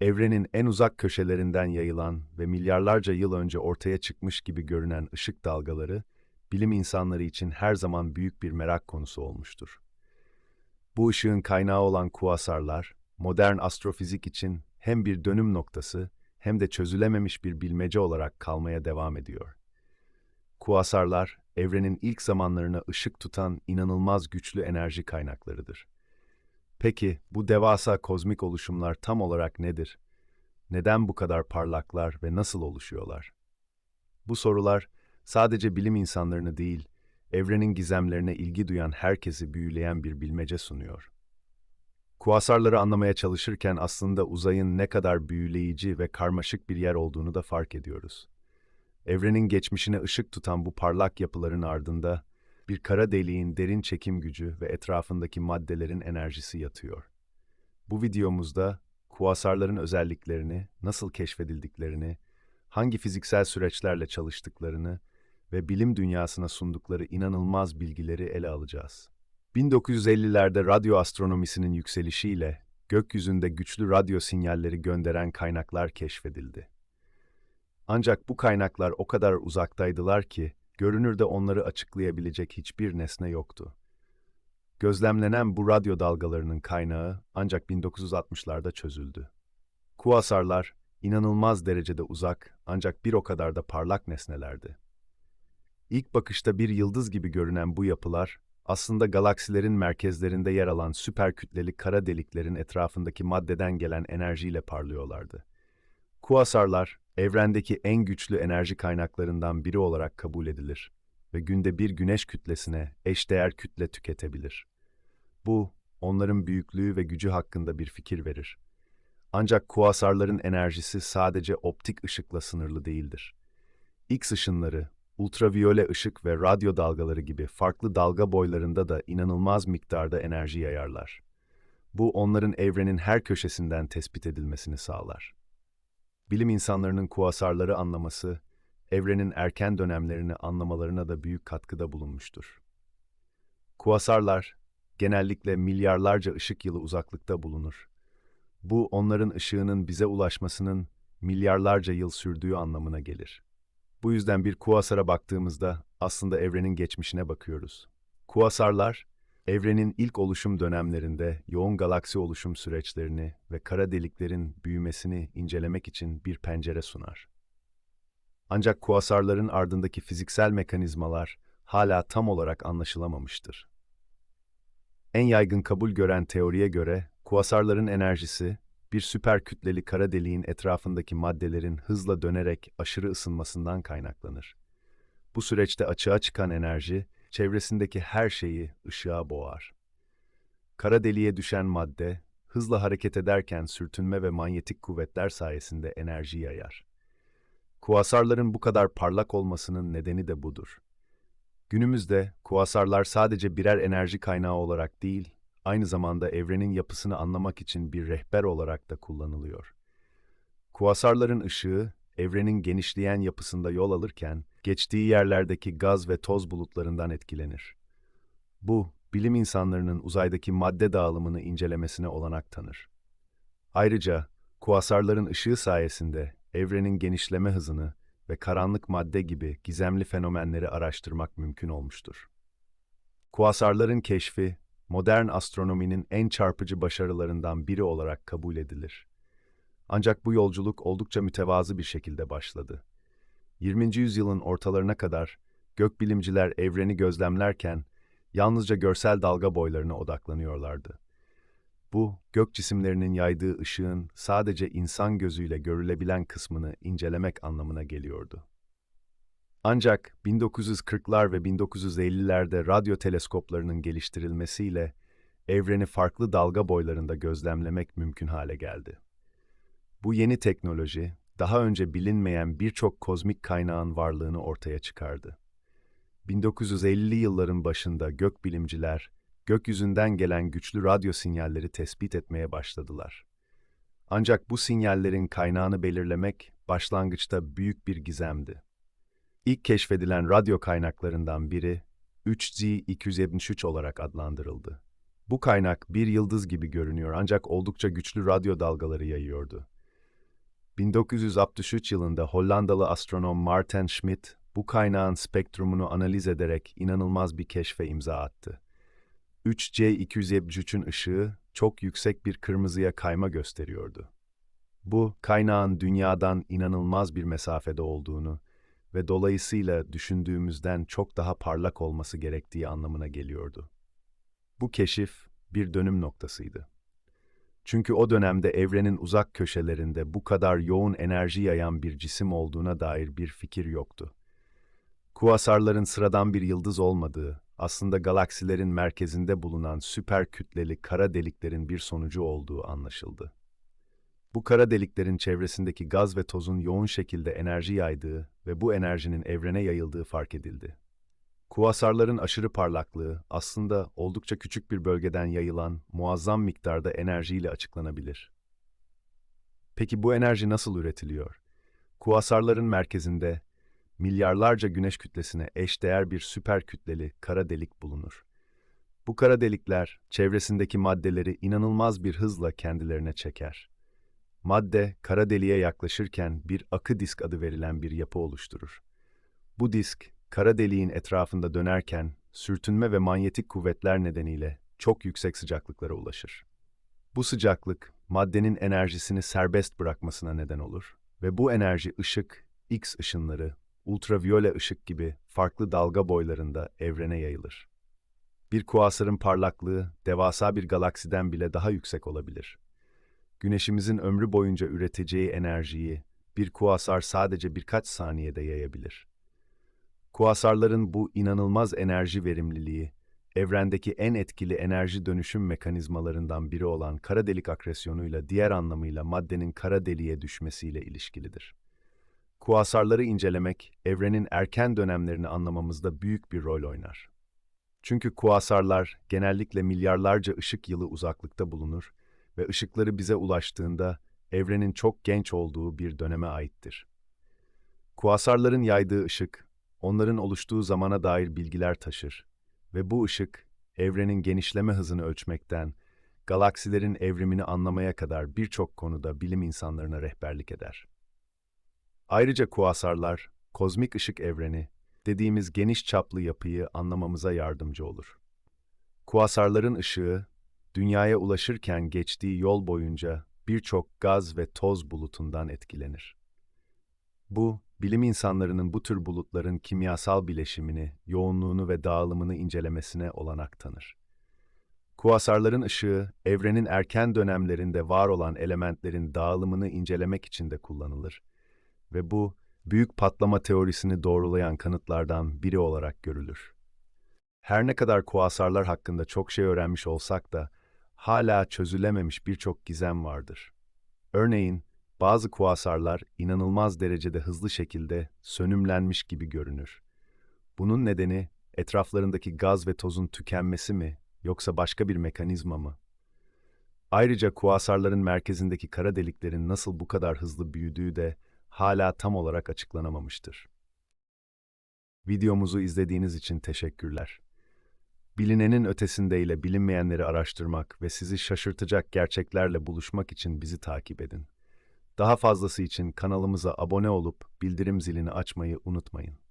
evrenin en uzak köşelerinden yayılan ve milyarlarca yıl önce ortaya çıkmış gibi görünen ışık dalgaları, bilim insanları için her zaman büyük bir merak konusu olmuştur. Bu ışığın kaynağı olan kuasarlar, modern astrofizik için hem bir dönüm noktası hem de çözülememiş bir bilmece olarak kalmaya devam ediyor. Kuasarlar, evrenin ilk zamanlarına ışık tutan inanılmaz güçlü enerji kaynaklarıdır. Peki bu devasa kozmik oluşumlar tam olarak nedir? Neden bu kadar parlaklar ve nasıl oluşuyorlar? Bu sorular sadece bilim insanlarını değil, evrenin gizemlerine ilgi duyan herkesi büyüleyen bir bilmece sunuyor. Kuasarları anlamaya çalışırken aslında uzayın ne kadar büyüleyici ve karmaşık bir yer olduğunu da fark ediyoruz. Evrenin geçmişine ışık tutan bu parlak yapıların ardında bir kara deliğin derin çekim gücü ve etrafındaki maddelerin enerjisi yatıyor. Bu videomuzda kuasarların özelliklerini, nasıl keşfedildiklerini, hangi fiziksel süreçlerle çalıştıklarını ve bilim dünyasına sundukları inanılmaz bilgileri ele alacağız. 1950'lerde radyo astronomisinin yükselişiyle gökyüzünde güçlü radyo sinyalleri gönderen kaynaklar keşfedildi. Ancak bu kaynaklar o kadar uzaktaydılar ki görünürde onları açıklayabilecek hiçbir nesne yoktu. Gözlemlenen bu radyo dalgalarının kaynağı ancak 1960'larda çözüldü. Kuasarlar inanılmaz derecede uzak ancak bir o kadar da parlak nesnelerdi. İlk bakışta bir yıldız gibi görünen bu yapılar aslında galaksilerin merkezlerinde yer alan süper kütleli kara deliklerin etrafındaki maddeden gelen enerjiyle parlıyorlardı. Kuasarlar, evrendeki en güçlü enerji kaynaklarından biri olarak kabul edilir ve günde bir güneş kütlesine eşdeğer kütle tüketebilir. Bu, onların büyüklüğü ve gücü hakkında bir fikir verir. Ancak kuasarların enerjisi sadece optik ışıkla sınırlı değildir. X ışınları, ultraviyole ışık ve radyo dalgaları gibi farklı dalga boylarında da inanılmaz miktarda enerji yayarlar. Bu onların evrenin her köşesinden tespit edilmesini sağlar. Bilim insanlarının kuasarları anlaması, evrenin erken dönemlerini anlamalarına da büyük katkıda bulunmuştur. Kuasarlar, genellikle milyarlarca ışık yılı uzaklıkta bulunur. Bu, onların ışığının bize ulaşmasının milyarlarca yıl sürdüğü anlamına gelir. Bu yüzden bir kuasara baktığımızda aslında evrenin geçmişine bakıyoruz. Kuasarlar, evrenin ilk oluşum dönemlerinde yoğun galaksi oluşum süreçlerini ve kara deliklerin büyümesini incelemek için bir pencere sunar. Ancak kuasarların ardındaki fiziksel mekanizmalar hala tam olarak anlaşılamamıştır. En yaygın kabul gören teoriye göre kuasarların enerjisi bir süper kütleli kara deliğin etrafındaki maddelerin hızla dönerek aşırı ısınmasından kaynaklanır. Bu süreçte açığa çıkan enerji, çevresindeki her şeyi ışığa boğar. Kara deliğe düşen madde, hızla hareket ederken sürtünme ve manyetik kuvvetler sayesinde enerji yayar. Kuasarların bu kadar parlak olmasının nedeni de budur. Günümüzde kuasarlar sadece birer enerji kaynağı olarak değil, aynı zamanda evrenin yapısını anlamak için bir rehber olarak da kullanılıyor. Kuasarların ışığı, evrenin genişleyen yapısında yol alırken, geçtiği yerlerdeki gaz ve toz bulutlarından etkilenir. Bu, bilim insanlarının uzaydaki madde dağılımını incelemesine olanak tanır. Ayrıca, kuasarların ışığı sayesinde evrenin genişleme hızını ve karanlık madde gibi gizemli fenomenleri araştırmak mümkün olmuştur. Kuasarların keşfi, modern astronominin en çarpıcı başarılarından biri olarak kabul edilir. Ancak bu yolculuk oldukça mütevazı bir şekilde başladı. 20. yüzyılın ortalarına kadar gökbilimciler evreni gözlemlerken yalnızca görsel dalga boylarına odaklanıyorlardı. Bu, gök cisimlerinin yaydığı ışığın sadece insan gözüyle görülebilen kısmını incelemek anlamına geliyordu. Ancak 1940'lar ve 1950'lerde radyo teleskoplarının geliştirilmesiyle evreni farklı dalga boylarında gözlemlemek mümkün hale geldi. Bu yeni teknoloji, daha önce bilinmeyen birçok kozmik kaynağın varlığını ortaya çıkardı. 1950'li yılların başında gökbilimciler, gökyüzünden gelen güçlü radyo sinyalleri tespit etmeye başladılar. Ancak bu sinyallerin kaynağını belirlemek başlangıçta büyük bir gizemdi. İlk keşfedilen radyo kaynaklarından biri 3Z273 olarak adlandırıldı. Bu kaynak bir yıldız gibi görünüyor ancak oldukça güçlü radyo dalgaları yayıyordu. 1963 yılında Hollandalı astronom Martin Schmidt bu kaynağın spektrumunu analiz ederek inanılmaz bir keşfe imza attı. 3C273'ün ışığı çok yüksek bir kırmızıya kayma gösteriyordu. Bu, kaynağın dünyadan inanılmaz bir mesafede olduğunu ve dolayısıyla düşündüğümüzden çok daha parlak olması gerektiği anlamına geliyordu. Bu keşif bir dönüm noktasıydı. Çünkü o dönemde evrenin uzak köşelerinde bu kadar yoğun enerji yayan bir cisim olduğuna dair bir fikir yoktu. Kuasarların sıradan bir yıldız olmadığı, aslında galaksilerin merkezinde bulunan süper kütleli kara deliklerin bir sonucu olduğu anlaşıldı. Bu kara deliklerin çevresindeki gaz ve tozun yoğun şekilde enerji yaydığı ve bu enerjinin evrene yayıldığı fark edildi. Kuasarların aşırı parlaklığı aslında oldukça küçük bir bölgeden yayılan muazzam miktarda enerjiyle açıklanabilir. Peki bu enerji nasıl üretiliyor? Kuasarların merkezinde milyarlarca güneş kütlesine eşdeğer bir süper kütleli kara delik bulunur. Bu kara delikler çevresindeki maddeleri inanılmaz bir hızla kendilerine çeker. Madde kara deliğe yaklaşırken bir akı disk adı verilen bir yapı oluşturur. Bu disk kara deliğin etrafında dönerken sürtünme ve manyetik kuvvetler nedeniyle çok yüksek sıcaklıklara ulaşır. Bu sıcaklık maddenin enerjisini serbest bırakmasına neden olur ve bu enerji ışık, X ışınları, ultraviyole ışık gibi farklı dalga boylarında evrene yayılır. Bir kuasarın parlaklığı devasa bir galaksiden bile daha yüksek olabilir. Güneşimizin ömrü boyunca üreteceği enerjiyi bir kuasar sadece birkaç saniyede yayabilir. Kuasarların bu inanılmaz enerji verimliliği, evrendeki en etkili enerji dönüşüm mekanizmalarından biri olan kara delik akresyonuyla diğer anlamıyla maddenin kara deliğe düşmesiyle ilişkilidir. Kuasarları incelemek, evrenin erken dönemlerini anlamamızda büyük bir rol oynar. Çünkü kuasarlar genellikle milyarlarca ışık yılı uzaklıkta bulunur ve ışıkları bize ulaştığında evrenin çok genç olduğu bir döneme aittir. Kuasarların yaydığı ışık, onların oluştuğu zamana dair bilgiler taşır ve bu ışık, evrenin genişleme hızını ölçmekten, galaksilerin evrimini anlamaya kadar birçok konuda bilim insanlarına rehberlik eder. Ayrıca kuasarlar, kozmik ışık evreni dediğimiz geniş çaplı yapıyı anlamamıza yardımcı olur. Kuasarların ışığı, dünyaya ulaşırken geçtiği yol boyunca birçok gaz ve toz bulutundan etkilenir. Bu, bilim insanlarının bu tür bulutların kimyasal bileşimini, yoğunluğunu ve dağılımını incelemesine olanak tanır. Kuasarların ışığı, evrenin erken dönemlerinde var olan elementlerin dağılımını incelemek için de kullanılır ve bu, büyük patlama teorisini doğrulayan kanıtlardan biri olarak görülür. Her ne kadar kuasarlar hakkında çok şey öğrenmiş olsak da, hala çözülememiş birçok gizem vardır. Örneğin, bazı kuasarlar inanılmaz derecede hızlı şekilde sönümlenmiş gibi görünür. Bunun nedeni etraflarındaki gaz ve tozun tükenmesi mi yoksa başka bir mekanizma mı? Ayrıca kuasarların merkezindeki kara deliklerin nasıl bu kadar hızlı büyüdüğü de hala tam olarak açıklanamamıştır. Videomuzu izlediğiniz için teşekkürler. Bilinenin ötesindeyle bilinmeyenleri araştırmak ve sizi şaşırtacak gerçeklerle buluşmak için bizi takip edin. Daha fazlası için kanalımıza abone olup bildirim zilini açmayı unutmayın.